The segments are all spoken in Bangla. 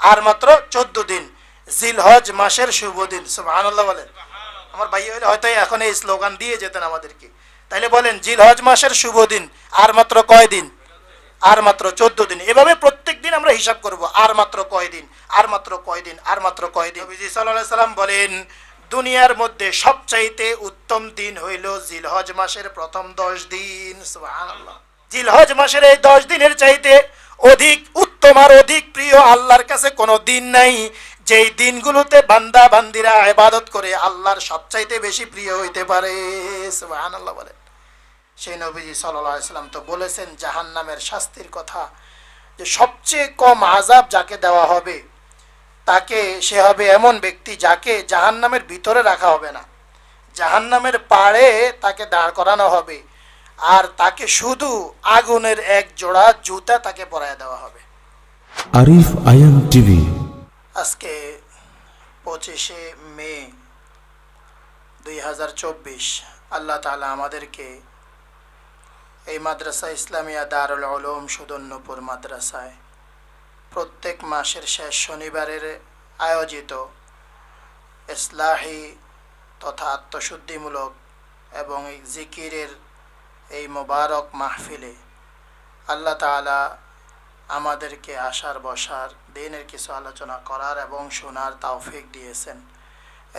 আর মাত্র চোদ্দ দিন। জিলহজ মাসের শুভ দিন, সুবহানাল্লাহ বলেন। আমার ভাই হইলে হয়তো এখন এই স্লোগান দিয়ে যেতেন আমাদেরকে। তাইলে বলেন, জিলহজ মাসের শুভ দিন, আর মাত্র কয় দিন? আর মাত্র চোদ্দ দিন। এভাবে প্রত্যেক দিন আমরা হিসাব করব, আর মাত্র কয় দিন, আর মাত্র কয় দিন, আর মাত্র কয় দিন। নবীজি সাল্লাহ সাল্লাম বলেন, দুনিয়ার মধ্যে সবচাইতে উত্তম দিন হইল জিলহজ মাসের প্রথম দশ দিন জিলহজ মাসের এই দশ দিনের চাইতে অধিক উত্তম আর অধিক প্রিয় আল্লাহর কাছে কোনো দিন নাই। যেই দিনগুলোতে বান্দা বান্দিরা ইবাদত করে আল্লাহর সবচাইতে বেশি প্রিয় হইতে পারে। সুবহানাল্লাহ বলেন। সেই নবীজি সাল্লাম তো বলেছেন জাহান নামের শাস্তির কথা যে সবচেয়ে কম আজাব যাকে দেওয়া হবে, তাকে সে হবে এমন ব্যক্তি যাকে জাহান নামের ভিতরে রাখা হবে না। জাহান নামের পাড়ে তাকে দাঁড় করানো হবে। আর তাকে শুধু আগুনের এক জোড়া জুতা তাকে পরায় দেওয়া হবে। আরিফ আয়াম টিভি। আজকে পঁচিশে মে দুই হাজার চব্বিশ আল্লাহ তালা আমাদেরকে এই মাদ্রাসা ইসলামিয়া দারুল আলম সুদন্যপুর মাদ্রাসায় প্রত্যেক মাসের শেষ শনিবারের আয়োজিত ইসলাহি তথা আত্মশুদ্ধিমূলক এবং জিকিরের এই মোবারক মাহফিলে আল্লাহ তালা আমাদেরকে আসার বসার, দিনের কিছু আলোচনা করার এবং শোনার তাওফিক দিয়েছেন।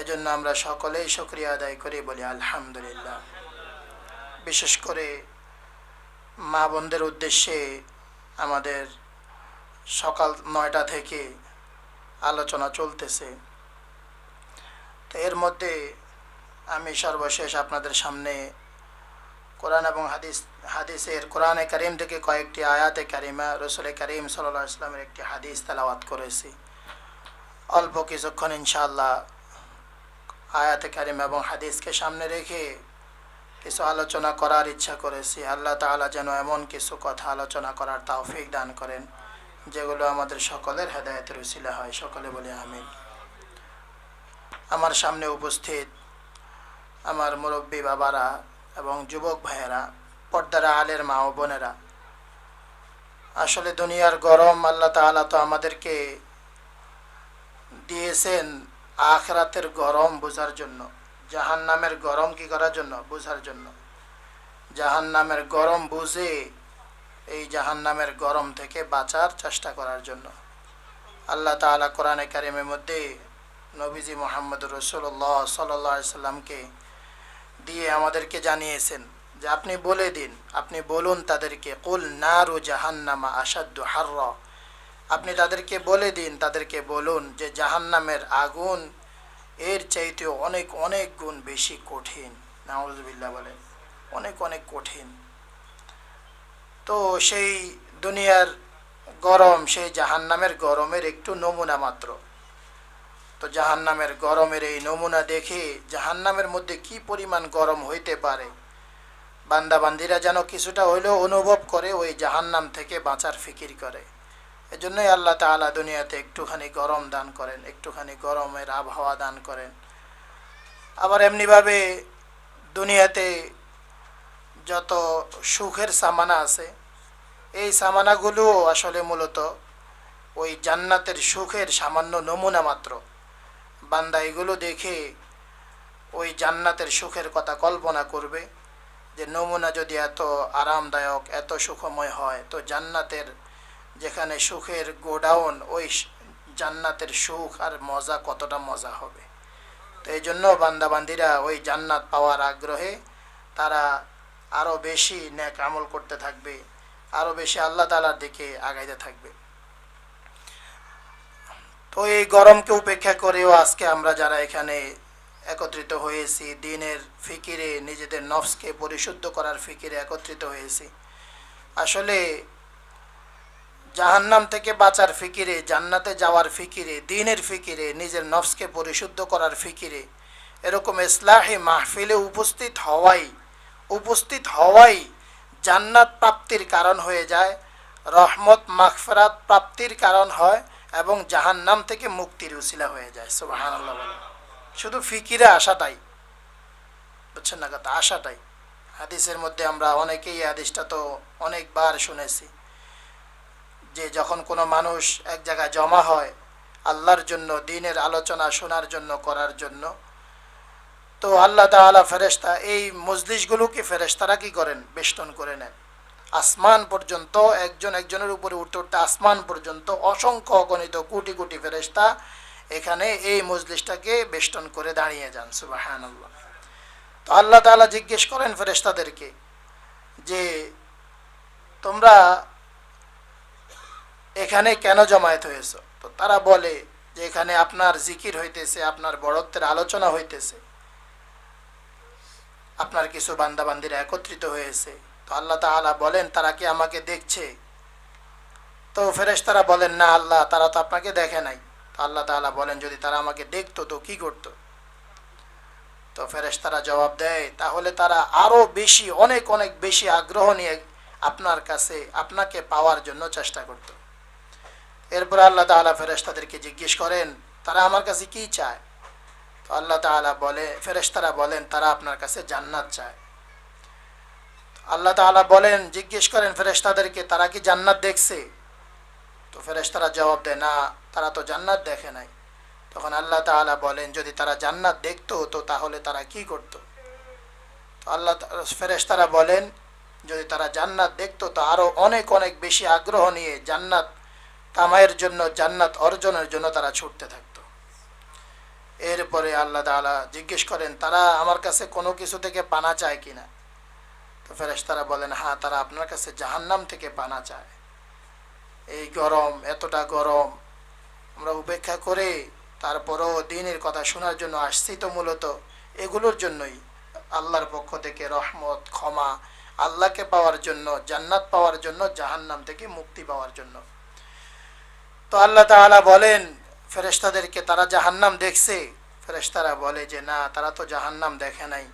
এজন্য আমরা সকলেই শুক্রিয়া আদায় করি বলি আলহামদুলিল্লাহ। বিশেষ করে মা বোনদের উদ্দেশ্যে আমাদের সকাল নয়টা থেকে আলোচনা চলতেছে। তো এর মধ্যে আমি সর্বশেষ আপনাদের সামনে কোরআন এবং হাদিস, হাদিসের কোরআনে করিম থেকে কয়েকটি আয়াতে কারিমা রসুল করিম সাল্লাহ ইসলামের একটি হাদিস তেলাওয়াত করেছি। অল্প কিছুক্ষণ ইনশাআল্লাহ আয়াতে কারিম এবং হাদিসকে সামনে রেখে কিছু আলোচনা করার ইচ্ছা করেছি। আল্লাহ তাআলা যেন এমন কিছু কথা আলোচনা করার তাওফিক দান করেন, যেগুলো আমাদের সকলের হেদায়তের উসিলা হয়। সকলে বলে আমিন। আমার সামনে উপস্থিত আমার মুরব্বী বাবারা এবং যুবক ভাইয়েরা, পর্দারা আলের মা ও বোনেরা, আসলে দুনিয়ার গরম আল্লাহ তাআলা তো আমাদেরকে দিয়েছেন আখরাতের গরম বোঝার জন্য জাহান নামের গরম কি করার জন্য? বোঝার জন্য। জাহান নামের গরম বুঝে এই জাহান নামের গরম থেকে বাঁচার চেষ্টা করার জন্য। আল্লাহ তাআলা কোরআনে কারিমের মধ্যে নবীজি মোহাম্মদ রসুল্লাহ সাল্লাহ সাল্লামকে দিয়ে আমাদেরকে জানিয়েছেন যে আপনি বলে দিন, আপনি বলুন তাদেরকে, কুল নারু জাহান্নামা আসাদ্দু হার্র। আপনি তাদেরকে বলে দিন, তাদেরকে বলুন যে জাহান্নামের আগুন এর চাইতে অনেক অনেক গুণ বেশি কঠিন। নাউজবিল্লা বলেন, অনেক অনেক কঠিন। তো সেই দুনিয়ার গরম, সেই জাহান্নামের গরমের একটু নমুনা মাত্র। তো জাহান্নামের গরমের এই নমুনা দেখে জাহান্নামের মধ্যে কি পরিমাণ গরম হইতে পারে? বান্দাবান্দিরা যেন কিছুটা হইলেও অনুভব করে ওই জাহান্নাম থেকে বাঁচার ফিকির করে। এজন্যই আল্লাহ তাআলা দুনিয়াতে একটুখানি গরম দান করেন, একটুখানি গরমের আবহাওয়া দান করেন। আবার এমনিভাবে দুনিয়াতে যত সুখের সামানা আছে, এই সামানাগুলোও আসলে মূলত ওই জান্নাতের সুখের সামান্য নমুনা মাত্র। বান্দা এগুলো দেখে ওই জান্নাতের সুখের কথা কল্পনা করবে যে নমুনা যদি এত আরামদায়ক, এত সুখময় হয়, তো জান্নাতের যেখানে সুখের গোডাউন, ওই জান্নাতের সুখ আর মজা কতটা মজা হবে? তো এই জন্য বান্দাবান্দিরা ওই জান্নাত পাওয়ার আগ্রহে তারা আরও বেশি ন্যাক আমল করতে থাকবে আরও বেশি আল্লাহ তালার দিকে আগাইতে থাকবে। তো এই গরমকে উপেক্ষা করেও আজকে আমরা যারা এখানে একত্রিত হয়েছি, দিনের ফিকিরে, নিজেদের নফসকে পরিশুদ্ধ করার ফিকিরে একত্রিত হয়েছি। আসলে জাহান্নাম থেকে বাঁচার ফিকিরে, জান্নাতে যাওয়ার ফিকিরে, দিনের ফিকিরে, নিজের নফসকে পরিশুদ্ধ করার ফিকিরে, এরকম ইসলাহি মাহফিলে উপস্থিত হওয়াই উপস্থিত হওয়াই জান্নাত প্রাপ্তির কারণ হয়ে যায়, রহমত, মাগফিরাত প্রাপ্তির কারণ হয় এবং জাহান্নাম থেকে মুক্তির উসিলা হয়ে যায়, সুবহানাল্লাহ বলে। শুধু ফিকিরে আসাটাই বুঝছেন না কথা? আশাটাই। হাদিসের মধ্যে আমরা অনেকেই হাদিসটা তো অনেকবার শুনেছি যে যখন কোনো মানুষ এক জায়গায় জমা হয় আল্লাহর জন্য, দিনের আলোচনা শোনার জন্য, করার জন্য, তো আল্লাহ তাআলা ফেরেশতা, এই মজলিসগুলোকে ফেরেশতারা কি করেন? বেষ্টন করে নেন। আসমান পর্যন্ত, একজন একজনের উপরে উঠতে উঠতে আসমান পর্যন্ত অসংখ্য অগণিত কোটি কোটি ফেরেশতা এখানে এই মজলিসটাকে বেষ্টন করে দাঁড়িয়ে যান সুবাহান আল্লাহ তো আল্লাহ তাআলা জিজ্ঞেস করেন ফেরেশতাদেরকে যে, তোমরা এখানে কেন জমায়েত হয়েছ? তো তারা বলে যে, এখানে আপনার জিকির হইতেছে, আপনার বড়ত্বের আলোচনা হইতেছে। আপনার কিছু বান্দাবান্দিরা একত্রিত হয়েছে। আল্লাহ তাআলা বলেন, তারা কি আমাকে দেখছে? তো ফেরেশতারা বলেন, না আল্লাহ, তারা তো আপনাকে দেখে নাই। তো আল্লাহ তাআলা বলেন, যদি তারা আমাকে দেখতো, তো কি করতো? তো ফেরেশতারা জবাব দেয়, তাহলে তারা আরও বেশি, অনেক অনেক বেশি আগ্রহ নিয়ে আপনার কাছে, আপনাকে পাওয়ার জন্য চেষ্টা করত। এরপর আল্লাহ তাআলা ফেরেশতাদেরকে জিজ্ঞেস করেন, তারা আমার কাছে কি চায়? তো আল্লাহ তাআলা বলে, ফেরেশতারা বলেন, তারা আপনার কাছে জান্নাত চায়। আল্লাহ তাআলা বলেন, জিজ্ঞেস করেন, ফেরেশতাদেরকে, তারা কি জান্নাত দেখছে? তো ফেরেশতারা জবাব দেয়, না, তারা তো জান্নাত দেখে নাই। তখন আল্লাহ তাআলা বলেন, যদি তারা জান্নাত দেখতো, তো তাহলে তারা কি করত? তো আল্লাহ ফেরেশতারা বলেন, যদি তারা জান্নাত দেখতো, তো আরও অনেক অনেক বেশি আগ্রহ নিয়ে জান্নাত কামাইয়ের জন্য, জান্নাত অর্জনের জন্য তারা ছুটতে থাকতো। এরপরে আল্লাহ তাআলা জিজ্ঞেস করেন, তারা আমার কাছে কোনো কিছু থেকে পানা চায় কিনা? তো ফেরেশতারা বলেন হ্যাঁ তারা আপনার কাছে জাহান্নাম থেকে পানা চায়। এই গরম, এতটা গরম, আমরা উপেক্ষা করে তারপরও দিনের কথা শোনার জন্য আসছি তো মূলত এগুলোর জন্যই। আল্লাহর পক্ষ থেকে রহমত, ক্ষমা, আল্লাহকে পাওয়ার জন্য, জান্নাত পাওয়ার জন্য, জাহান্নাম থেকে মুক্তি পাওয়ার জন্য। তো আল্লাহ তাআলা বলেন, ফেরেশতাদেরকে তারা জাহান্নাম দেখছে। ফেরেশতারা বলে যে, না, তারা তো জাহান্নাম দেখে নাই।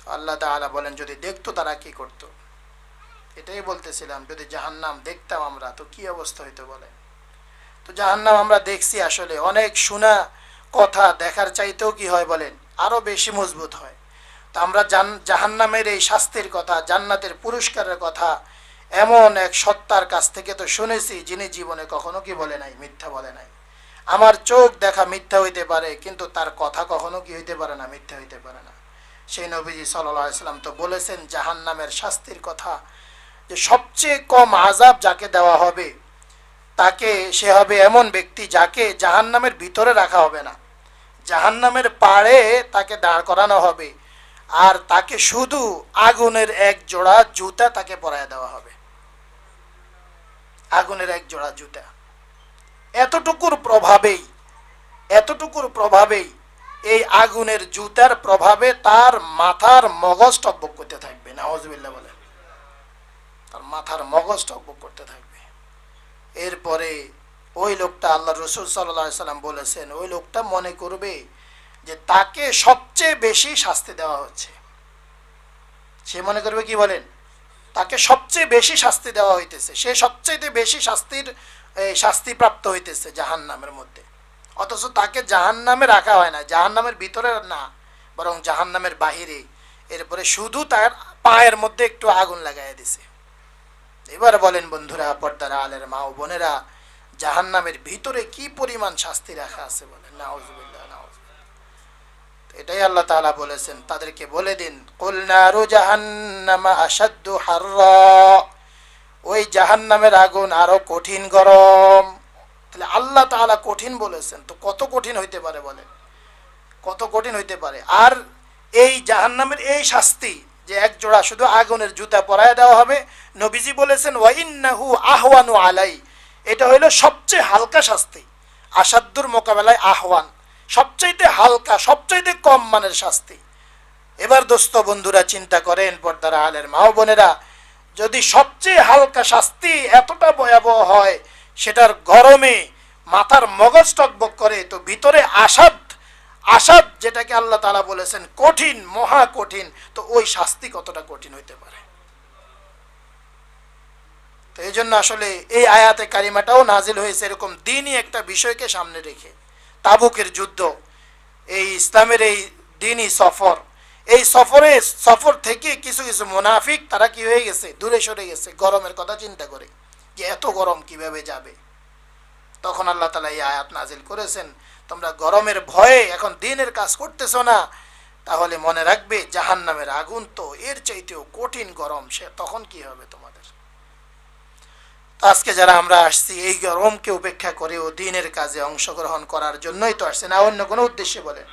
তো আল্লাহ তাআলা বলেন, যদি দেখতো তারা কি করতো? এটাই বলতেছিলাম, যদি জাহান্নাম দেখতাম আমরা, তো কি অবস্থা হইতো বলেন তো জাহান্নাম আমরা দেখছি আসলে, অনেক শোনা কথা দেখার চাইতেও কি হয় বলেন? আরও বেশি মজবুত হয়। তো আমরা জাহান্নামের এই শাস্তির কথা, জান্নাতের পুরস্কারের কথা এমন এক সত্তার কাছ থেকে তো শুনেছি, যিনি জীবনে কখনো কি বলে নাই, মিথ্যা বলে নাই। আমার চোখ দেখা মিথ্যা হইতে পারে, কিন্তু তার কথা কখনো কি হইতে পারে না, মিথ্যা হইতে পারে না। সেই নবীজি সাল্লাম তো বলেছেন, জাহান্নামের শাস্তির কথা যে সবচেয়ে কম আজাব যাকে দেওয়া হবে, তাকে সে হবে এমন ব্যক্তি যাকে জাহান্নামের ভিতরে রাখা হবে না। জাহান্নামের পাড়ে তাকে দাঁড় করানো হবে আর তাকে শুধু আগুনের এক জোড়া জুতা তাকে পরায় দেওয়া হবে। আগুনের এক জোড়া জুতা। এতটুকুর প্রভাবেই এতটুকুর প্রভাবেই এই আগুনের জুতার প্রভাবে তার মাথার মগজ টকবক করতে থাকবে। নাওয়াজবিল্লাহ বলেন। তার মাথার মগজ টকবক করতে থাকবে। এরপরে ওই লোকটা আল্লাহ রসুল সাল্লাম বলেছেন, ওই লোকটা মনে করবে যে তাকে সবচেয়ে বেশি শাস্তি দেওয়া হচ্ছে। সে মনে করবে কি বলেন? তাকে সবচেয়ে বেশি শাস্তি দেওয়া হইতেছে। সে সবচেয়ে বেশি শাস্তির শাস্তি প্রাপ্ত হইতেছে জাহান নামের মধ্যে। অথচ তাকে জাহান নামে রাখা হয় না। জাহান নামের ভিতরে না, বরং জাহান নামের বাহিরে। এরপরে শুধু তার পায়ের মধ্যে একটু আগুন লাগাই দিছে। এবার বলেন বন্ধুরা, পর্দারা আলের মা ও বোনেরা জাহান নামের ভিতরে কি পরিমাণ শাস্তি রাখা আছে বলেন? তো এটাই আল্লাহ তাআলা বলেছেন, তাদেরকে বলে দিন, কুল নারু জাহান্নামা আসাদ্দু হাররা। ওই জাহান্নামের আগুন আরও কঠিন গরম। তাহলে আল্লাহ তাআলা কঠিন বলেছেন। তো কত কঠিন হইতে পারে বলে কত কঠিন হইতে পারে? আর এই জাহান্নামের এই শাস্তি যে এক জোড়া শুধু আগুনের জুতা পরায় দেওয়া হবে, নবীজি বলেছেন ওয়াইন্নাহু আহওয়ানু আলাই। এটা হইল সবচেয়ে হালকা শাস্তি। আসাদ্দুর মোকাবেলায় আহ্বান সবচাইতে হালকা, সবচাইতে কম মানের শাস্তি। এবার দোস্ত বন্ধুরা, চিন্তা করেন, পর্দারা আলের মা বোনেরা, যদি সবচেয়ে হালকা শাস্তি এতটা ভয়াবহ হয় সেটার গরমে মাথার মগজ টকবক করে, তো ভিতরে আসাদ আসাদ যেটাকে আল্লাহ তালা বলেছেন কঠিন, মহা কঠিন, তো ওই শাস্তি কতটা কঠিন হইতে পারে? তো এই জন্য আসলে এই আয়াতে কারিমাটাও নাজিল হয়েছে, এরকম দিনই একটা বিষয়কে সামনে রেখে। তাবুকের যুদ্ধ, এই ইসলামের এই দিনই সফর। এই সফরে, সফর থেকে কিছু কিছু মুনাফিক, তারা কি হয়ে গেছে? দূরে সরে গেছে, গরমের কথা চিন্তা করে। যে এত গরম কীভাবে যাবে? তখন আল্লাহ তালা এই আয়াত নাজিল করেছেন, তোমরা গরমের ভয়ে এখন দিনের কাজ করতেছ না, তাহলে মনে রাখবে জাহান নামের আগুন তো এর চাইতেও কঠিন গরম, সে তখন কি হবে তোমাদের? আজকে যারা আমরা আসছি, এই গরমকে উপেক্ষা করে ও দিনের কাজে অংশগ্রহণ করার জন্যই তো আসছে না, অন্য কোনো উদ্দেশ্যে বলেন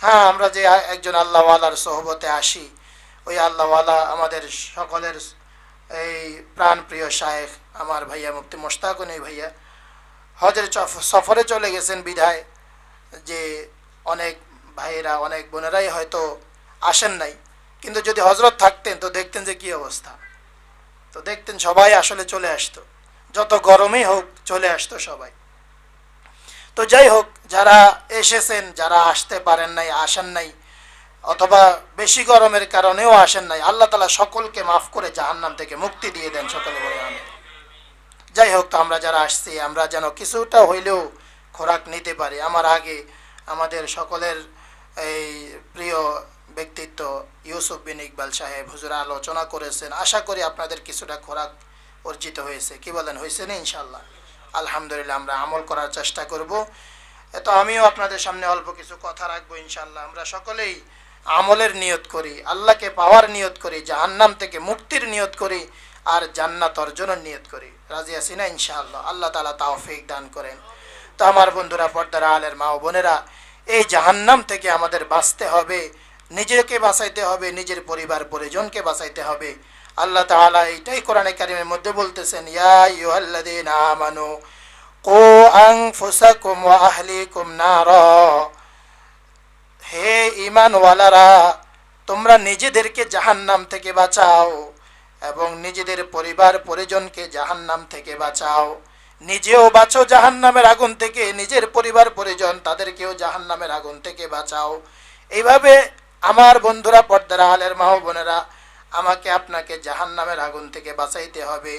হ্যাঁ আমরা যে একজন আল্লাহওয়ালার সহবতে আসি, ওই আল্লাহওয়ালা আমাদের সকলের এই প্রাণপ্রিয় শায়েখ, আমার ভাইয়া মুক্তি মুফতি মোশতাকুনি ভাইয়া। হজের সফরে চলে গেছেন বিধায় যে অনেক ভাইয়েরা, অনেক বোনেরাই হয়তো আসেন নাই। কিন্তু যদি হজরত থাকতেন, তো দেখতেন যে কি অবস্থা। তো দেখতেন সবাই আসলে চলে আসতো। যত গরমই হোক, চলে আসতো সবাই। তো যাই হোক, যারা এসেছেন, যারা আসতে পারেন নাই, আসেন নাই অথবা বেশি গরমের কারণেও আসেন নাই। আল্লাহ তালা সকলকে মাফ করে জাহান্নাম থেকে মুক্তি দিয়ে দেন সকলে বলে আমি। যাই হোক, তো আমরা যারা আসছি, আমরা যেন কিছুটা হইলেও খোরাক নিতে পারি। আমার আগে আমাদের সকলের এই প্রিয় ব্যক্তিত্ব ইউসুফ বিন ইকবাল সাহেব হুজুর আলোচনা করেছেন। আশা করি আপনাদের কিছুটা খোরাক অর্জিত হয়েছে। কি বলেন, হয়েছে না ইনশাল্লাহ আলহামদুলিল্লাহ, আমরা আমল করার চেষ্টা করব। তো আমিও আপনাদের সামনে অল্প কিছু কথা রাখব ইনশাল্লাহ আমরা সকলেই আমলের নিয়ত করি, আল্লাহকে পাওয়ার নিয়ত করি, জাহান্নাম থেকে মুক্তির নিয়ত করি, আর জান্নাত অর্জনের নিয়ত করি। রাজি আছি না ইনশাআল্লাহ? আল্লাহ তালা তাওফিক দান করেন। তো আমার বন্ধুরা, পর্দার আলের মা ও বোনেরা, এই জাহান্নাম থেকে আমাদের বাঁচতে হবে, নিজেকে বাঁচাইতে হবে, নিজের পরিবার, পরিজনকে বাঁচাইতে হবে। আল্লাহ তাআলা এইটাই কোরআনে কারিমের মধ্যে বলতেছেন, ইয়া ইউহাল্লাযীনা আমানু কু নারা। হে ইমানওয়ালারা তোমরা নিজেদেরকে জাহান্নাম থেকে বাঁচাও এবং নিজেদের পরিবার পরিজনকে জাহান্নাম থেকে বাঁচাও। নিজেও বাঁচো জাহান্নামের আগুন থেকে, নিজের পরিবার পরিজন তাদেরকেও জাহান্নামের আগুন থেকে বাঁচাও। এইভাবে আমার বন্ধুরা, পর্দার আলের মা ও বোনেরা, আমাকে আপনাকে জাহান্নামের আগুন থেকে বাঁচাইতে হবে।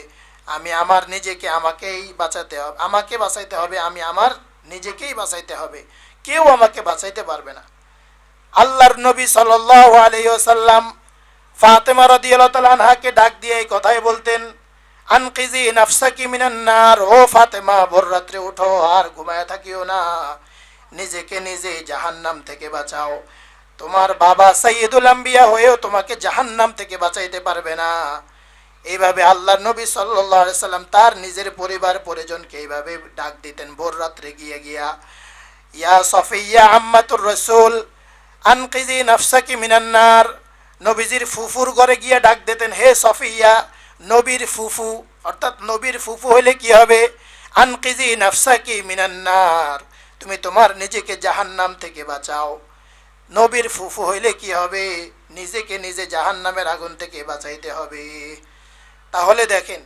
আমি আমার নিজেকে আমাকেই বাঁচাতে হবে, আমাকে বাঁচাইতে হবে, আমি আমার নিজেকেই বাঁচাইতে হবে। কেউ আমাকে বাঁচাইতে পারবে না। আল্লাহর নবী সাল্লাল্লাহু আলাইহি ওয়াসাল্লাম ফাতেমা আনহাকে ডাক দিয়ে এই কথাই বলতেন, আনকিজি নাফসাকি মিনান নার, ও ফাতেমা, ভোর রাত্রে উঠো আর ঘুমায় থাকিও না। নিজেকে নিজে জাহান্নাম থেকে বাঁচাও। তোমার বাবা সাইয়্যিদুল আম্বিয়া হয়েও তোমাকে জাহান্নাম থেকে বাঁচাইতে পারবে না। এইভাবে আল্লাহর নবী সাল্লাল্লাহু সাল্লাম তার নিজের পরিবার পরিজনকে এইভাবে ডাক দিতেন, ভোর রাত্রে গিয়ে গিয়া, ইয়া সফিয়া আম্মাতুর রসুল আনকিজি নফসাকি মিনান্নার। নবীজির ফুফুর ঘরে গিয়ে ডাক দিতেন, হে সফিয়া, নবীর ফুফু। অর্থাৎ নবীর ফুফু হলে কি হবে? আনকিজি নফসাকি মিনান্নার। তুমি তোমার নিজেকে জাহান্নাম থেকে বাঁচাও। নবীর ফুফু হইলে কি হবে? নিজেকে নিজে জাহান্নামের আগুন থেকে বাঁচাইতে হবে। তাহলে দেখেন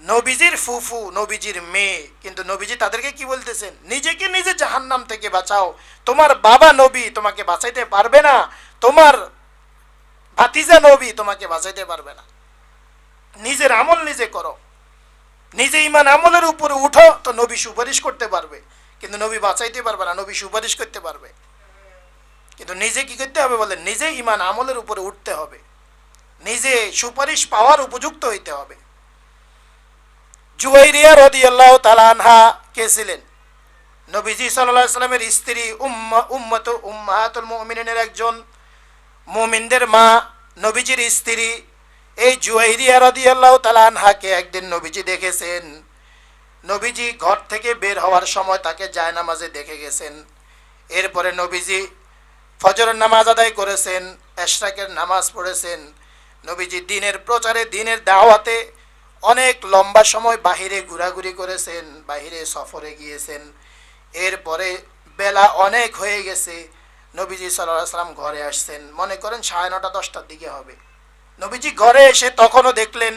নবীজির ফুফু, নবীজির মেয়ে। কিন্তু নবীজি তাদেরকে কি বলতেছেন? নিজেকে নিজে জাহান্নাম থেকে বাঁচাও। তোমার বাবা নবী তোমাকে বাঁচাইতে পারবে না। তোমার ভাতিজা নবী তোমাকে বাঁচাইতে পারবে না। নিজের আমল নিজে করো। নিজে ইমান আমলের উপরে উঠো তো নবী সুপারিশ করতে পারবে। কিন্তু নবী বাঁচাইতে পারবে না, নবী সুপারিশ করতে পারবে। কিন্তু নিজে কি করতে হবে বলে নিজে ইমান আমলের উপরে উঠতে হবে। নিজে সুপারিশ পাওয়ার উপযুক্ত হইতে হবে। জুয়াইরিয়া রদি আল্লাহ তালানহা কে ছিলেন নবীজি সাল্লাহ সাল্লামের স্ত্রী উম্মা উম্মত উম্মাহাতুল মুমিনের একজন মুমিনদের মা নবীজির স্ত্রী। এই জুয়াইরিয়া রদি আল্লাহ তালানহাকে একদিন নবীজি দেখেছেন। নবীজি ঘর থেকে বের হওয়ার সময় তাকে জায়নামাজে দেখে গেছেন। এরপরে নবীজি ফজরের নামাজ আদায় করেছেন, এশরাকের নামাজ পড়েছেন। নবীজি দিনের প্রচারে, দিনের দাওয়াতে অনেক লম্বা সময় বাহিরে ঘোরাঘুরি করেছেন, বাহিরে সফরে গিয়েছেন। এরপরে বেলা অনেক হয়ে গেছে। নবীজি সাল্লাহ সাল্লাম ঘরে আসছেন। মনে করেন সাড়ে নটা, দশটার দিকে হবে। নবীজি ঘরে এসে তখনও দেখলেন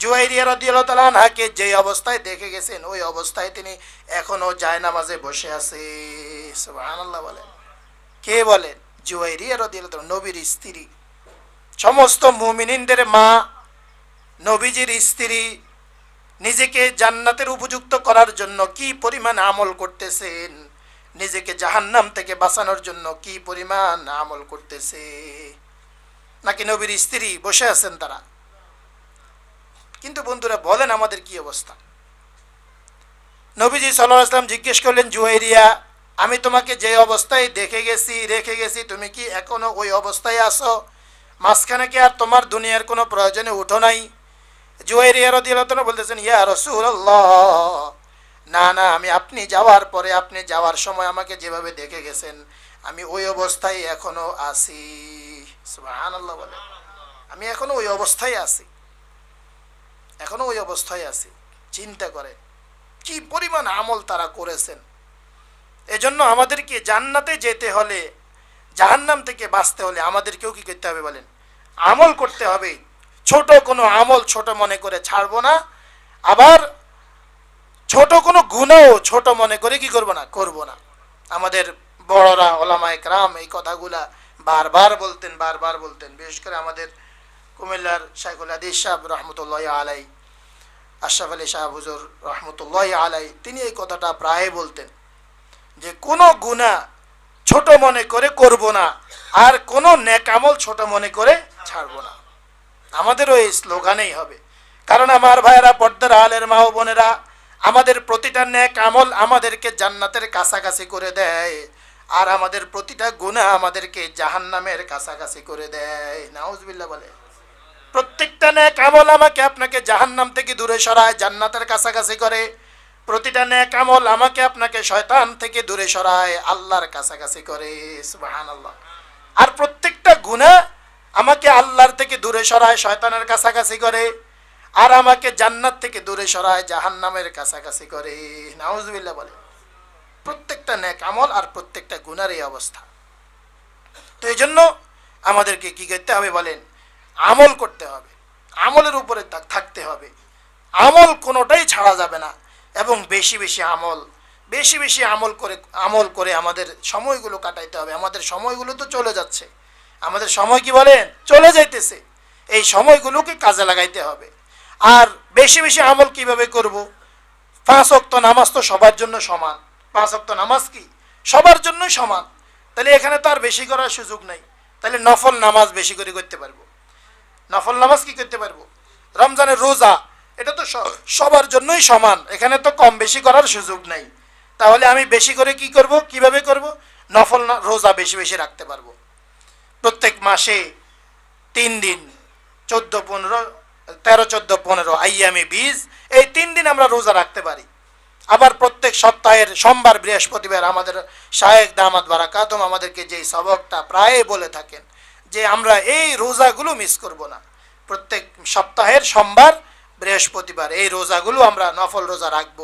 জুয়াইরিয়া রদিয়াল্লাহ তালানহাকে যে অবস্থায় দেখে গেছেন, ওই অবস্থায় তিনি এখনও জায়নামাজে বসে আছে। সুবহানাল্লাহ বলেন। কে বলেন? জুয়াইরিয়া রদিয়াল্লাহ নবীর স্ত্রী। সমস্ত মুমিনিনদের মা নবীজির স্ত্রী নিজেকে জান্নাতের উপযুক্ত করার জন্য কি পরিমাণ আমল করতেছেন? নিজেকে জাহান্নাম থেকে বাঁচানোর জন্য কি পরিমাণ আমল করতেছে? নাকি নবীর স্ত্রী বসে আছেন তারা? কিন্তু বন্ধুরা, বলেন আমাদের কি অবস্থা? নবীজি সাল্লাহ আসলাম জিজ্ঞেস করলেন জুয়াইরিয়া আমি তোমাকে যে অবস্থায় দেখে গেছি, রেখে গেছি, তুমি কি এখনও ওই অবস্থায় আসো মাঝখানে কি আর তোমার দুনিয়ার কোনো প্রয়োজনে উঠো নাই? জুয়াইরিয়া রদিয়াল্লাহ বলতেছেন, ইয়া রসুল্লাহ না না, আমি আপনি যাওয়ার পরে আপনি যাওয়ার সময় আমাকে যেভাবে দেখে গেছেন, আমি ওই অবস্থায় এখনও আছি। সুবহানাল্লাহ বলে। আমি এখনও ওই অবস্থায় আছি। এখনও ওই অবস্থায় আছি। চিন্তা করে, কি পরিমাণ আমল তারা করেছেন। এজন্য আমাদেরকে জান্নাতে যেতে হলে, জাহান্নাম থেকে বাঁচতে হলে আমাদেরকেও কি করতে হবে বলেন? আমল করতে হবে। ছোট কোনো আমল ছোট মনে করে ছাড়বো না। আবার ছোট কোনো গুণও ছোট মনে করে কি করব না? করব না। আমাদের বড়রা ওলামায় ক্রাম এই কথাগুলা বারবার বলতেন বারবার বলতেন। বিশেষ করে আমাদের কুমিল্লার শাইখুল আদিস সাহেব রহমতুল্লাহ আলাই, আশরাফ আলী শাহ হুজুর রহমতুল্লাহ আলাই, তিনি এই কথাটা প্রায় বলতেন যে, কোনো গুণা ছোট মনে করে করব না, আর কোনো নেকামল ছোট মনে করে ছাড়বো না। আমাদেরও এই স্লোগানেই হবে। কারণ আমার ভাইয়েরা, পর্দার আলের মা ও বোনেরা, আমাদের প্রতিটা ন্যাক আমল আমাদেরকে জান্নাতের কাছাকাছি করে দেয়। আর আমাদের প্রতিটা গুণা আমাদেরকে জাহান্নামের কাছাকাছি করে দেয়। নাউজবিল্লা বলে। প্রত্যেকটা ন্যাক আমল আমাকে আপনাকে জাহান্নাম থেকে দূরে সরায়, জান্নাতের কাছাকাছি করে। প্রতিটা ন্যাক আমল আমাকে আপনাকে শয়তান থেকে দূরে সরায়, আল্লাহর কাছাকাছি করে। সুবাহান আল্লাহ আর প্রত্যেকটা গুণা আমাকে আল্লাহর থেকে দূরে সরায়, শয়তানের কাছাকাছি করে। আর আমাকে জান্নাত থেকে দূরে সরায়, জাহান্নামের কাছাকাছি করে। নাউজবিল্লাহ বলে। প্রত্যেকটা ন্যাক আমল আর প্রত্যেকটা গুণার এই অবস্থা। তো এই জন্য আমাদেরকে কি করতে হবে বলেন? আমল করতে হবে। আমলের উপরে থাকতে হবে। আমল কোনোটাই ছাড়া যাবে না। এবং বেশি বেশি আমল, বেশি বেশি আমল করে আমল করে আমাদের সময়গুলো কাটাইতে হবে। আমাদের সময়গুলো তো চলে যাচ্ছে। আমাদের সময় কি বলেন? চলে যাইতেছে। এই সময়গুলোকে কাজে লাগাইতে হবে। আর বেশি বেশি আমল কীভাবে করব? পাঁচ অক্ত নামাজ তো সবার জন্য সমান। পাঁচ অক্ত নামাজ কি? সবার জন্যই সমান। তাহলে এখানে তো আর বেশি করার সুযোগ নাই। তাহলে নফল নামাজ বেশি করে করতে পারব। নফল নামাজ কি করতে পারব? রমজানের রোজা, এটা তো সবার জন্যই সমান। এখানে তো কম বেশি করার সুযোগ নাই। তাহলে আমি বেশি করে কি করব? কীভাবে করব? নফল রোজা বেশি বেশি রাখতে পারব। প্রত্যেক মাসে তিন দিন, চোদ্দ, পনেরো, তেরো, চোদ্দ, পনেরো আইয়ামে বীজ, এই তিন দিন আমরা রোজা রাখতে পারি। আবার প্রত্যেক সপ্তাহের সোমবার, বৃহস্পতিবার আমাদের শায়েক দামাদ বারাকাতম আমাদেরকে যেই সবকটা প্রায় বলে থাকেন যে আমরা এই রোজাগুলো মিস করব না। প্রত্যেক সপ্তাহের সোমবার, বৃহস্পতিবার এই রোজাগুলো আমরা নফল রোজা রাখব।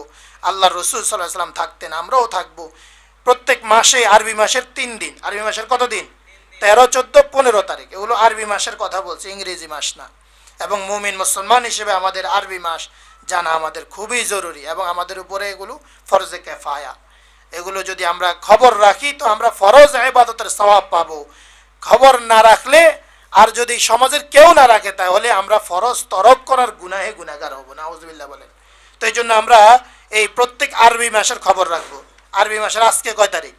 আল্লাহ রসুল সাল্লাহ সাল্লাম থাকতেন, আমরাও থাকব। প্রত্যেক মাসে আরবি মাসের তিন দিন। আরবি মাসের কত দিন? তেরো, চোদ্দ, পনেরো তারিখ। এগুলো আরবি মাসের কথা বলছে, ইংরেজি মাস না। এবং মুমিন মুসলমান হিসেবে আমাদের আরবি মাস জানা আমাদের খুবই জরুরি এবং আমাদের উপরে এগুলো ফরজে কেফায়া। এগুলো যদি আমরা খবর রাখি, তো আমরা ফরজ ইবাদতের সওয়াব পাবো। খবর না রাখলে, আর যদি সমাজের কেউ না রাখে, তাহলে আমরা ফরজ তরক করার গুনাহে গুনাগার হব না আউজবিল্লাহ বলেন। তো এই জন্য আমরা এই প্রত্যেক আরবি মাসের খবর রাখব। আরবি মাসের আজকে কয় তারিখ?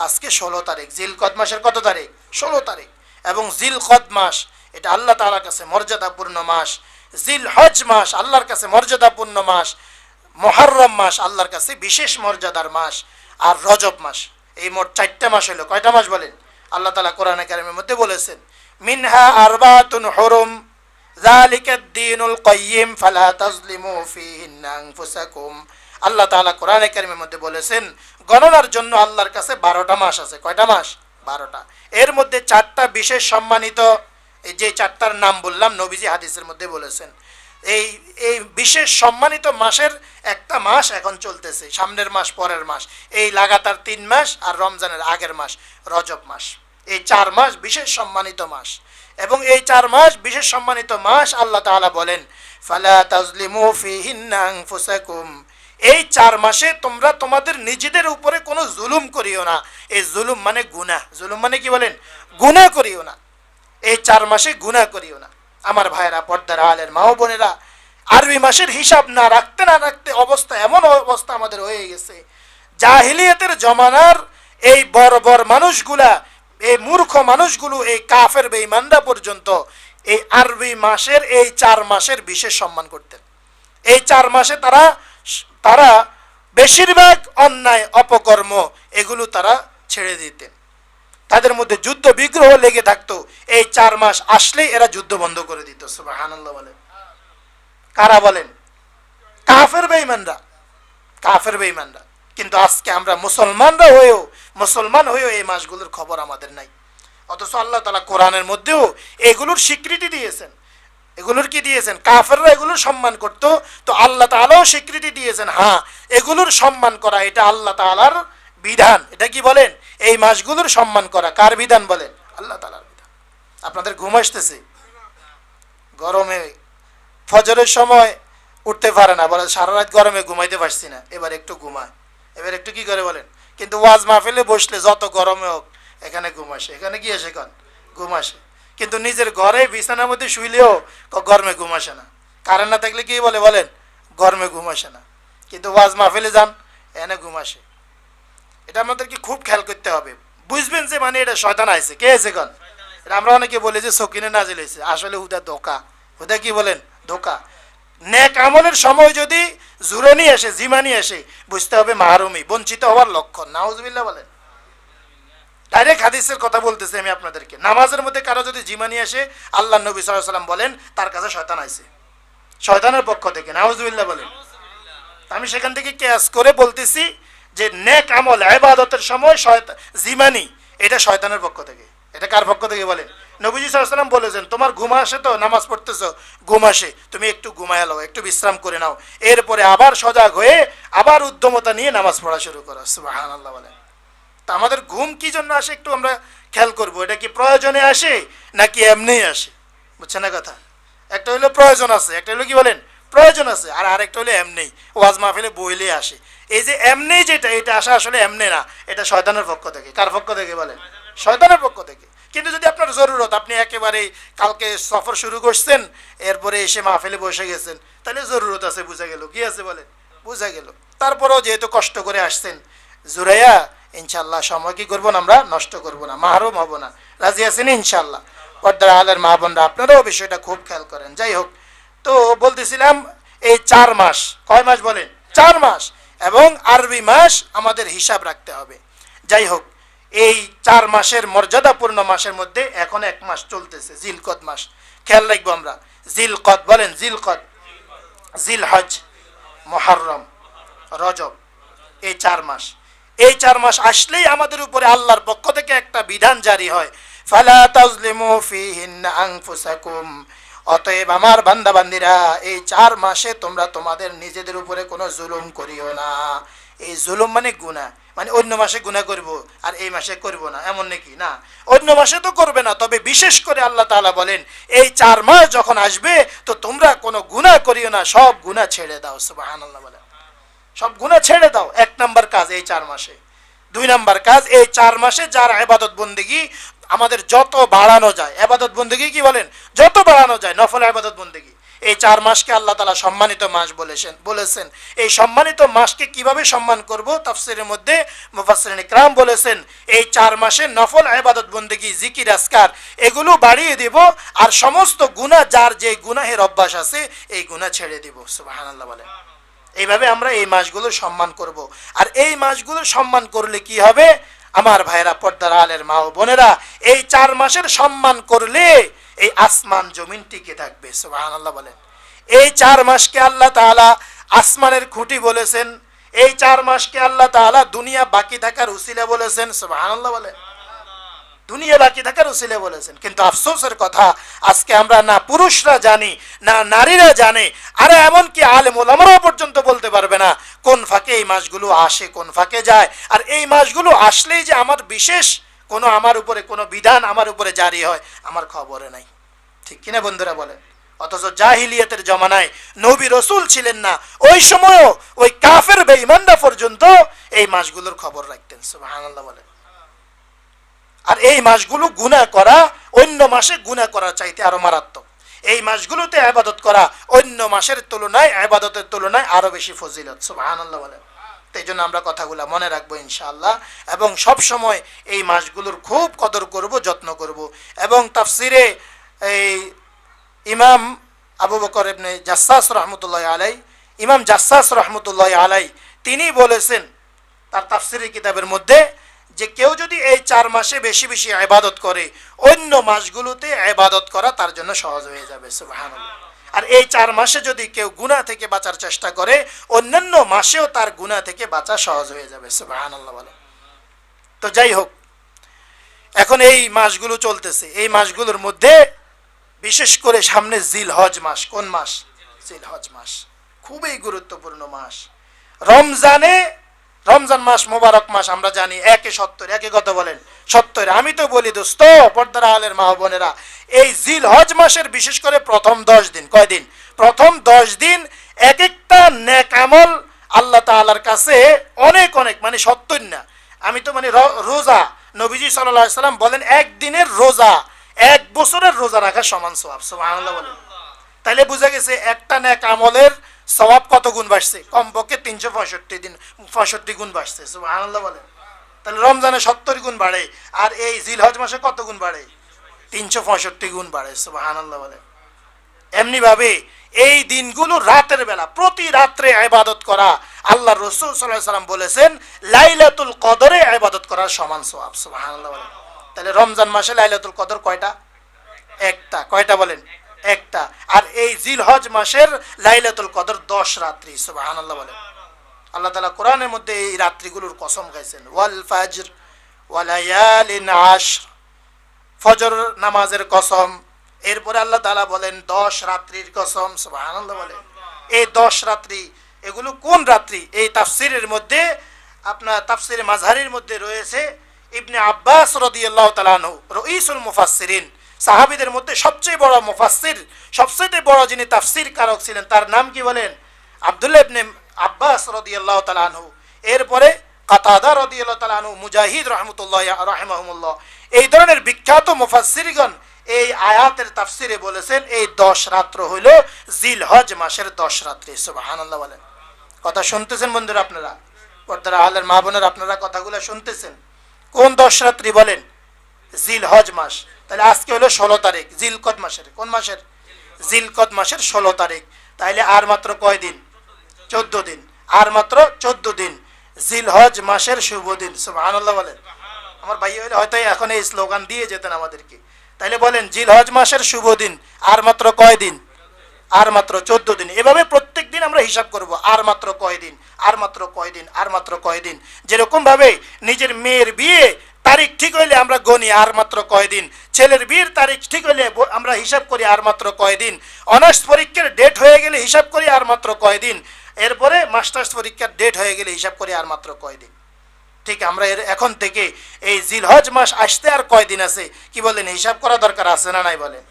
আজকে ষোলো তারিখ জিল কদ মাসের কত তারিখ ষোলো তারিখ এবং জিল কদ মাস এটা আল্লাহ তালার কাছে মর্যাদাপূর্ণ মাস জিল হজ মাস আল্লাহর কাছে মর্যাদাপূর্ণ মাস মহারম মাস আল্লাহর কাছে বিশেষ মর্যাদার মাস আর রজব মাস এই মোট চারটা মাস হলো কয়টা মাস বলেন আল্লাহ তালা কোরআন কারিমের মধ্যে বলেছেন মিনহা আরবাতুন হরম ذلك الدين القيم فلا تظلموا فيهن أنفسكم আল্লাহ তাআলা কোরআনে কারিমের মধ্যে বলেছেন, গণনার জন্য আল্লাহর কাছে বারোটা মাস আছে। কয়টা মাস? বারোটা। এর মধ্যে চারটা বিশেষ সম্মানিত যে চারটার নাম বললাম, নবীজি হাদিসের মধ্যে বলেছেন। এই এই বিশেষ সম্মানিত মাসের একটা মাস এখন চলতেছে, সামনের মাস, পরের মাস। এই লাগাতার তিন মাস আর রমজানের আগের মাস, রজব মাস। এই চার মাস বিশেষ সম্মানিত মাস। এবং এই চার মাস বিশেষ সম্মানিত মাস আল্লাহ তাআলা বলেন, ফালা তাজলিমু ফিহিন্না আনফুসাকুম। এই চার মাসে তোমরা তোমাদের নিজেদের উপরে কোনো জুলুম করিও না। এই জুলুম মানে গুনাহ। জুলুম মানে কি বলেন? গুনাহ করিও না। এই চার মাসে গুনাহ করিও না। আমার ভাইয়েরা, পর্দার আলের মা ও বোনেরা, আরবি মাসের হিসাব না রাখতে না রাখতে অবস্থা এমন অবস্থা আমাদের হয়ে গেছে। জাহিলিয়াতের জমানার এই বড় বড় মানুষগুলা, এই মূর্খ মানুষগুলো, এই কাফের বেঈমানরা পর্যন্ত এই আরবি মাসের, এই চার মাসের বিশেষ সম্মান করতেন। এই চার মাসে তারা তারা বেশিরভাগ অন্যায়, অপকর্ম এগুলো তারা ছেড়ে দিতেন তাদের মধ্যে যুদ্ধ, বিগ্রহ লেগে থাকতো। এই চার মাস আসলেই এরা যুদ্ধ বন্ধ করে দিত, সুবহানাল্লাহ বলেন। কারা বলেন? কাফের বেঈমানরা। কাফের বেঈমানরা। কিন্তু আজকে আমরা মুসলমানরা হয়েও, মুসলমান হয়েও এই মাসগুলোর খবর আমাদের নাই। অথচ আল্লাহ তালা কোরআনের মধ্যেও এগুলোর স্বীকৃতি দিয়েছেন। এগুলোর কি দিয়েছেন? কাফেররা এগুলোর সম্মান করতো, তো আল্লাহ তাআলাও স্বীকৃতি দিয়েছেন হ্যাঁ এগুলোর সম্মান করা, এটা আল্লাহ তাআলার বিধান। এটা কি বলেন? এই মাসগুলোর সম্মান করা, কার বিধান বলেন? আল্লাহ তালার বিধান। আপনাদের ঘুম আসতেছে। গরমে, ফজরের সময় উঠতে পারে না, বলে সারা রাত গরমে ঘুমাইতে পারছি না, এবার একটু ঘুমায়। এবার একটু কি করে বলেন? কিন্তু ওয়াজ মাহফিলে বসলে যত গরমে হোক, এখানে ঘুম আসে। এখানে কি আসে কন? ঘুম আসে। কিন্তু নিজের ঘরে বিছানার মধ্যে শুইলেও গরমে ঘুম আসে না। কারেন্ট না থাকলে কি বলে? বলেন, গরমে ঘুম আসে না। কিন্তু ওয়াজ মাহফিলে যান, এনে ঘুম আসে। এটা আমাদেরকে খুব খেয়াল করতে হবে। বুঝবেন যে মানে এটা শয়তান আইছে। কে আছে কন? এটা আমরা অনেকে বলি যে সকিনে নাজিল হয়েছে আসলে হুদা ধোকা। হুদা কি বলেন? ধোকা। নেক আমলের সময় যদি জুরনি আসে, জিমানি আসে, বুঝতে হবে মাহরুমি বঞ্চিত হওয়ার লক্ষণ। নাউজবিল্লা বলেন। ডাইরেক্ট হাদিসের কথা বলতেছি আমি আপনাদেরকে। নামাজের মধ্যে কারও যদি জিমানি আসে, আল্লাহ নবী সাল্লাম বলেন, তার কাছে শয়তান আইছে। শয়তানের পক্ষ থেকে নাউজবিল্লা বলেন। আমি সেখান থেকে কেয়াস করে বলতেছি যে, নেক আমল, ইবাদতের সময় শয়তান জিমানি এটা শয়তানের পক্ষ থেকে। এটা কার পক্ষ থেকে বলেন? নবীজি সাল্লাম বলেছেন, তোমার ঘুম আসে তো, নামাজ পড়তেছো? ঘুম আসে। তুমি একটু ঘুমায় নাও, একটু বিশ্রাম করে নাও। এরপরে আবার সজাগ হয়ে, আবার উদ্যমতা নিয়ে নামাজ পড়া শুরু করো। সুবহানাল্লাহ বলেন। তা আমাদের ঘুম কি জন্য আসে একটু আমরা খেয়াল করব। এটা কি প্রয়োজনে আসে নাকি এমনিই আসে? বুঝছেন না কথা? একটা হলো প্রয়োজন আছে, একটা হলো কি বলেন? প্রয়োজন আছে, আর আরেকটা হলো এমনি। ওয়াজ মাহফিলে বইলে আসে। এই যে এমনি যেটা, এটা আসা আসলে এমনি না, এটা শয়তানের পক্ষ থেকে। কার পক্ষ থেকে বলেন? শয়তানের পক্ষ থেকে। কিন্তু যদি আপনার জরুরত, আপনি একেবারে কালকে সফর শুরু করছেন, এরপরে এসে মাহফিলে বসে গেছেন, তাহলে জরুরত আছে, বুঝা গেল। কি আছে বলেন? বুঝা গেল। তারপরেও যেহেতু কষ্ট করে আসছেন, জুরাইয়া ইনশাল্লাহ সময় কি করব না আমরা? নষ্ট করব না, মাহরুম হব না। রাজি আছেন ইনশাল্লাহ পর্দার আলের মা বোনরা, আপনারাও বিষয়টা খুব খেয়াল করেন। যাই হোক, তো বলতেছিলাম এই চার মাস, কয় মাস বলেন? চার মাস। এবং আরবি মাস আমাদের হিসাব রাখতে হবে। যাই হোক, এই চার মাসের মর্যাদাপূর্ণ মাসের মধ্যে এখন এক মাস চলতেছে জিলকদ মাস। খেয়াল রাখব আমরা। জিলকদ বলেন জিলকদ জিল হজ মহারম, রজব, এই চার মাস। এই চার মাস আসলেই আমাদের উপরে আল্লাহর পক্ষ থেকে একটা বিধান জারি হয়। ফালা তাজলিমু ফিহিন্না আনফুসাকুম। অতএব আমার বান্দাবান্দিরা, এই চার মাসে তোমরা তোমাদের নিজেদের উপরে কোনো জুলুম করিও না। এই জুলুম মানে গুনাহ। মানে অন্য মাসে গুনাহ করব আর এই মাসে করব না। এমন নাকি? না। অন্য মাসে তো করবে না। তবে বিশেষ করে আল্লাহ তাআলা বলেন, এই চার মাস যখন আসবে, তো তোমরা কোনো গুনাহ করিও না। সব গুনাহ ছেড়ে দাও। সুবহানাল্লাহ বলেন সব গুণা ছেড়ে দাও। এক নাম্বার কাজ এই চার মাসে। দুই নাম্বার কাজ এই চার মাসে যার আবাদত বন্দেগি আমাদের যত বাড়ানো যায়। আবাদত বন্দেগি কি বলেন? যত বাড়ানো যায় নফল আবাদত বন্দেগি। এই চার মাসকে আল্লাহ তালা সম্মানিত মাস বলেছেন বলেছেন। এই সম্মানিত মাসকে কীভাবে সম্মান করব? তাফসিরের মধ্যে মুফাসসিরিন ইকরাম বলেছেন, এই চার মাসে নফল আবাদত বন্দেগি, জিকির আসকার এগুলো বাড়িয়ে দেব আর সমস্ত গুনাহ, যার যে গুনাহের অভ্যাস আছে, এই গুনাহ ছেড়ে দিব। সুবহানাল্লাহ বলেন। এইভাবে আমরা এই মাসগুলো সম্মান করব। আর এই মাসগুলো সম্মান করলে কি হবে? আমার ভাইরা পর্দার আলের মা ও বোনেরা, এই চার মাসের সম্মান করলে এই আসমান জমিন টিকে থাকবে। সুবহানাল্লাহ বলেন। এই চার মাসকে আল্লাহ তাআলা আসমানের খুঁটি বলেছেন। এই চার মাসকে আল্লাহ তাআলা দুনিয়া বাকি থাকার উসিলা বলেছেন। সুবহানাল্লাহ বলেন। দুনিয়া বাকি থাকার উসিলে বলেছেন। কিন্তু আফসোসের কথা, আজকে আমরা না পুরুষরা জানি, না নারীরা জানে, আরে এমনকি আলেম ওলামারাও পর্যন্ত বলতে পারবে না কোন ফাঁকে এই মাসগুলো আসে, কোন ফাঁকে যায়। আর এই মাসগুলো আসলেই যে আমার বিশেষ কোনো আমার উপরে কোনো বিধান আমার উপরে জারি হয়, আমার খবরে নাই। ঠিক কিনা বন্ধুরা বলেন? অথচ জাহিলিয়াতের জমানায় নবী রসুল ছিলেন না, ওই সময়ও ওই কাফের বেঈমানরা পর্যন্ত এই মাসগুলোর খবর রাখতেন, সুবহানাল্লাহ বলেন। আর এই মাসগুলো গুনাহ করা, অন্য মাসে গুনাহ করা চাইতে আরও মারাত্মক। এই মাসগুলোতে আবাদত করা অন্য মাসের তুলনায়, আবাদতের তুলনায় আরও বেশি ফজিলত, সুবহানাল্লাহ বলেন এই জন্য আমরা কথাগুলো মনে রাখব ইনশাআল্লাহ। এবং সব সময় এই মাসগুলোর খুব কদর করব, যত্ন করব। এবং তাফসিরে এই ইমাম আবু বকর ইবনে জাসসাস রহমতুল্লাহ আলাই ইমাম জাসসাস রহমতুল্লাহ আলাই তিনি বলেছেন তার তাফসিরের কিতাবের মধ্যে যে কেউ যদি এই চার মাসে বেশি বেশি আবাদত করে, অন্য মাসগুলোতে আবাদত করা তার জন্য সহজ হয়ে যাবে আর এই চার মাসে যদি কেউ গুনাহ থেকে বাঁচার চেষ্টা করে, অন্যান্য মাসেও তার গুনাহ থেকে বাঁচা সহজ হয়ে যাবে তো যাই হোক, এখন এই মাসগুলো চলতেছে। এই মাসগুলোর মধ্যে বিশেষ করে সামনে জিল হজ মাস, কোন মাস? জিল হজ মাস। খুবই গুরুত্বপূর্ণ মাস। রমজানে রমজান মাস, মোবারক মাস, আমরা জানি একে সত্তর, একে কত বলেন? সত্তর। আমি তো বলি, দোস্ত, পর্দার আলের মা বোনেরা, এই জিল হজ মাসের বিশেষ করে প্রথম দশ দিন কয়দিন প্রথম দশ দিন এক একটা নেক আমল আল্লাহ তাআলার কাছে অনেক অনেক মানে সত্তর না। আমি তো মানে রোজা, নবীজি আলাইহি সাল্লাম বলেন, একদিনের রোজা, এক বছরের রোজা রাখা সমান সওয়াব, সুবহানাল্লাহ বলেন। তাহলে বোঝা গেছে, একটা নেক আমলের সওয়াব কত গুণ বাড়ছে? কমপক্ষে তিনশো পঁয়ষট্টি দিন, পঁয়ষট্টি গুণ বাড়ছে, সুবহানাল্লাহ বলেন। তাহলে রমজানে সত্তর গুণ বাড়ে, আর এই জিলহজ মাসে কত গুণ বাড়ে? তিনশো পঁয়ষট্টি গুণ বাড়ে, সুবহানাল্লাহ বলেন। এমনি ভাবে এই দিনগুলো রাতের বেলা, প্রতি রাত্রে ইবাদত করা, আল্লাহ রসুল সাল্লাহ সাল্লাম বলেছেন, লাইলাতুল কদরে ইবাদত করার সমান সুবহানাল্লাহ বলেন। তাহলে রমজান মাসে লাইলাতুল কদর কয়টা? একটা, কয়টা বলেন? একটা। আর এই জিলহজ মাসের লাইলাতুল কদর দশ রাত্রি, সুবহানাল্লাহ বলেন আল্লাহ তালা কোরআনের মধ্যে এই রাত্রিগুলোর কসম খাইছেন, ওয়াল ফাজর ওয়ালায়ালিন আশর। ফজর নামাজের কসম, এরপরে আল্লাহ তালা বলেন দশ রাত্রির কসম, সুবহানাল্লাহ বলেন এই দশ রাত্রি, এগুলো কোন রাত্রি? এই তাফসিরের মধ্যে, আপনার তাফসির মাঝহারির মধ্যে রয়েছে ইবনে আব্বাস রাদিয়াল্লাহু তাআলা আনহু রঈসুল মুফাসসিরিন। সাহাবীদের মধ্যে সবচেয়ে বড় মুফাসসির, সবচেয়ে বড় যিনি তাফসির কারক ছিলেন, তার নাম কি বলেন? আব্দুল্লাহ ইবনে আব্বাস রাদিয়াল্লাহু আনহু। এরপরে কাতাদা রাদিয়াল্লাহু আনহু, মুজাহিদ রাহমাতুল্লাহ রাহিমাহুমুল্লাহ। এই ধরনের বিখ্যাত মুফাসসিরগণ এই আয়াতের তাফসিরে বলেছেন, এই দশ রাত্র হইল জিলহজ মাসের দশ রাত্রি। সুবহানাল্লাহ বলেন। কথা শুনতেছেন বন্ধুরা আপনারা? পর্দার আহলের মা বোনের আপনারা কথাগুলো শুনতেছেন? কোন দশ রাত্রি বলেন? জিলহজ মাস। তাহলে আজকে হলো ষোলো তারিখ জিলকদ মাসের। কোন মাসের? জিলকদ মাসের ষোলো তারিখ। তাইলে আর মাত্র কয় দিন? চোদ্দ দিন। আর মাত্র চোদ্দ দিন। জিলহজ মাসের শুভ দিন। সুবহানাল্লাহ বলেন। আমার ভাই হইলে হয়তো এখন এই স্লোগান দিয়ে যেতেন আমাদেরকে। তাইলে বলেন, জিলহজ মাসের শুভ দিন, আর মাত্র কয় দিন? আর মাত্র চোদ্দ দিন। এভাবে প্রত্যেক দিন আমরা হিসাব করব, আর মাত্র কয় দিন, আর মাত্র কয় দিন, আর মাত্র কয় দিন। যেরকম ভাবে নিজের মেয়ের বিয়ে তারিখ ঠিক হইলে আমরা গণি আর মাত্র কয়দিন। ছেলের বিয়ের তারিখ ঠিক হইলে আমরা হিসাব করি আর মাত্র কয়দিন। অনার্স পরীক্ষার ডেট হয়ে গেলে হিসাব করি আর মাত্র কয়দিন। এরপরে মাস্টার্স পরীক্ষার ডেট হয়ে গেলে হিসাব করি আর মাত্র কয়দিন। ঠিক আমরা এর এখন থেকে এই জিলহজ মাস আসতে আর কয়দিন আছে? কি বলেন? হিসাব করা দরকার আছে না নাই বলেন?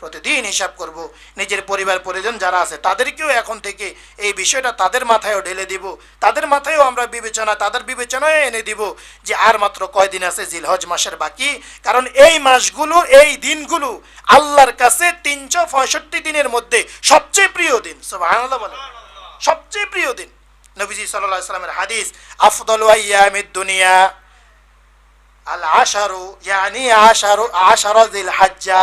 প্রতিদিন হিসাব করব, নিজের পরিবার পরিজন যারা আছে তাদেরকেও এখন থেকে এই বিষয়টা তাদের মাথায়ও ঢেলে দিব, তাদের মাথায়ও আমরা বিবেচনা, তাদের বিবেচনায় এনে দিব যে আর মাত্র কয়দিন আছে জিলহজ মাসের বাকি। কারণ এই মাসগুলো, এই দিনগুলো আল্লাহর কাছে তিনশো পঁয়ষট্টি দিনের মধ্যে সবচেয়ে প্রিয় দিন। বলেন। সবচেয়ে প্রিয় দিন। নবীজি সাল্লাল্লাহু সাল্লামের হাদিস, আফদল দুনিয়া, আল আশারু, ইয়ানি আশারু, আশার দিল হাজ্জা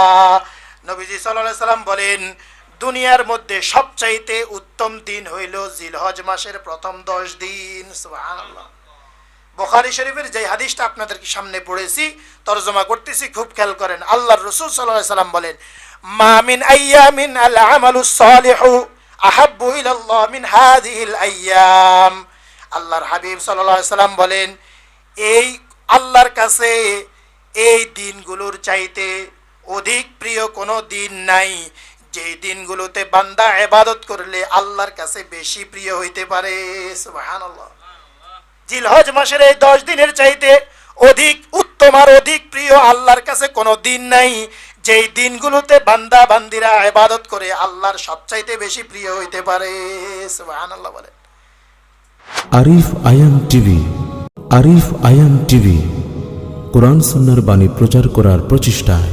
নবীজি সাল্লাল্লাহু সাল্লাম বলেন, দুনিয়ার মধ্যে সবচাইতে উত্তম দিন হইল জিলহজ মাসের প্রথম দশ দিন। বুখারী শরীফের যে হাদিসটা আপনাদেরকে সামনে পড়েছি, তরজমা করতেছি, খুব খেয়াল করেন। আল্লাহর রসুল সাল্লাল্লাহু সাল্লাম বলেন, মা মিন আইয়ামিন আল আমালুস সালিহু আহাব্বু ইলাল্লাহ মিন হাযিহিল আইয়াম। আল্লাহর হাবিব সাল্লাল্লাহু সাল্লাম বলেন, এই আল্লাহর কাছে এই দিনগুলোর চাইতে অধিক প্রিয় কোনো দিন নাই। যে দিনগুলোতে বান্দা ইবাদত করলে আল্লাহর কাছে বেশি প্রিয় হইতে পারে। জিলহজ মাসের এই দশ দিনের চাইতে অধিক, উত্তম আর অধিক প্রিয় আল্লাহর কাছে কোনো দিন নাই। যেই দিনগুলোতে বান্দা বান্দিরা ইবাদত করে আল্লাহর সবচাইতে বেশি প্রিয় হইতে পারে। বলে আরিফ আয়াম টিভি, আরিফ আয়াম টিভি, কোরআন সন্ন্যার বাণী প্রচার করার প্রচেষ্টায়।